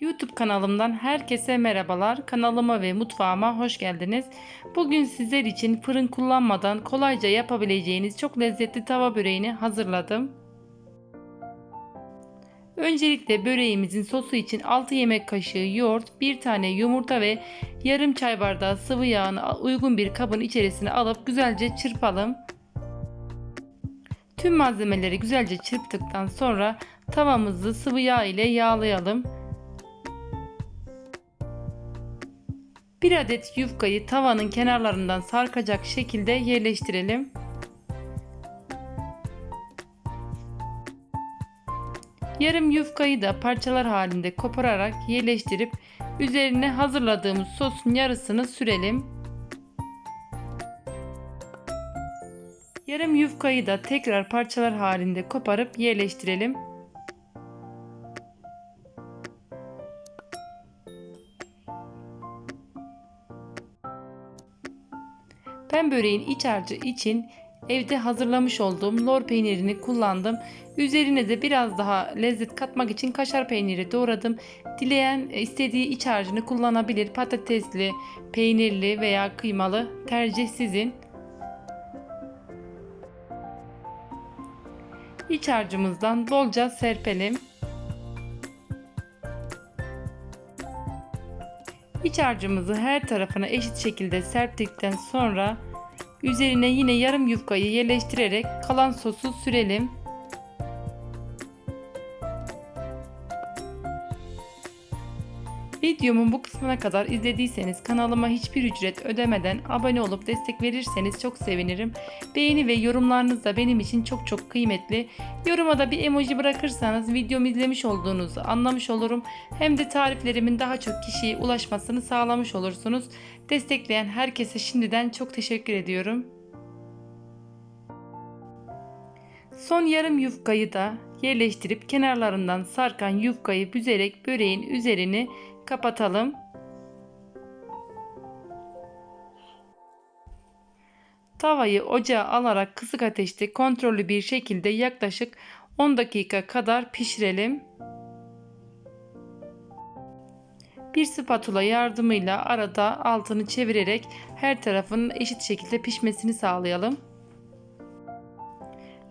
YouTube kanalımdan herkese merhabalar. Kanalıma ve mutfağıma hoş geldiniz. Bugün sizler için fırın kullanmadan kolayca yapabileceğiniz çok lezzetli tava böreğini hazırladım. Öncelikle böreğimizin sosu için 6 yemek kaşığı yoğurt, 1 tane yumurta ve yarım çay bardağı sıvı yağını uygun bir kabın içerisine alıp güzelce çırpalım. Tüm malzemeleri güzelce çırptıktan sonra tavamızı sıvı yağ ile yağlayalım. Bir adet yufkayı tavanın kenarlarından sarkacak şekilde yerleştirelim. Yarım yufkayı da parçalar halinde kopararak yerleştirip üzerine hazırladığımız sosun yarısını sürelim. Yarım yufkayı da tekrar parçalar halinde koparıp yerleştirelim. Ben böreğin iç harcı için evde hazırlamış olduğum lor peynirini kullandım. Üzerine de biraz daha lezzet katmak için kaşar peyniri doğradım. Dileyen istediği iç harcını kullanabilir. Patatesli, peynirli veya kıymalı tercih sizin. İç harcımızdan bolca serpelim. İç harcımızı her tarafına eşit şekilde serptikten sonra üzerine yine yarım yufkayı yerleştirerek kalan sosu sürelim. Videomun bu kısmına kadar izlediyseniz kanalıma hiçbir ücret ödemeden abone olup destek verirseniz çok sevinirim. Beğeni ve yorumlarınız da benim için çok çok kıymetli. Yoruma da bir emoji bırakırsanız videomu izlemiş olduğunuzu anlamış olurum. Hem de tariflerimin daha çok kişiye ulaşmasını sağlamış olursunuz. Destekleyen herkese şimdiden çok teşekkür ediyorum. Son yarım yufkayı da yerleştirip kenarlarından sarkan yufkayı büzerek böreğin üzerini kapatalım. Tavayı ocağa alarak kısık ateşte kontrollü bir şekilde yaklaşık 10 dakika kadar pişirelim. Bir spatula yardımıyla arada altını çevirerek her tarafının eşit şekilde pişmesini sağlayalım.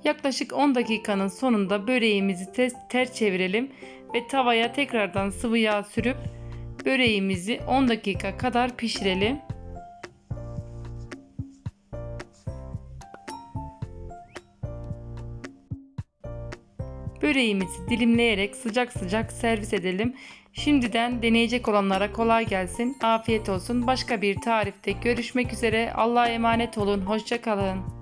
Yaklaşık 10 dakikanın sonunda böreğimizi ters, ters çevirelim ve tavaya tekrardan sıvı yağ sürüp böreğimizi 10 dakika kadar pişirelim. Böreğimizi dilimleyerek sıcak sıcak servis edelim. Şimdiden deneyecek olanlara kolay gelsin. Afiyet olsun. Başka bir tarifte görüşmek üzere. Allah'a emanet olun. Hoşçakalın.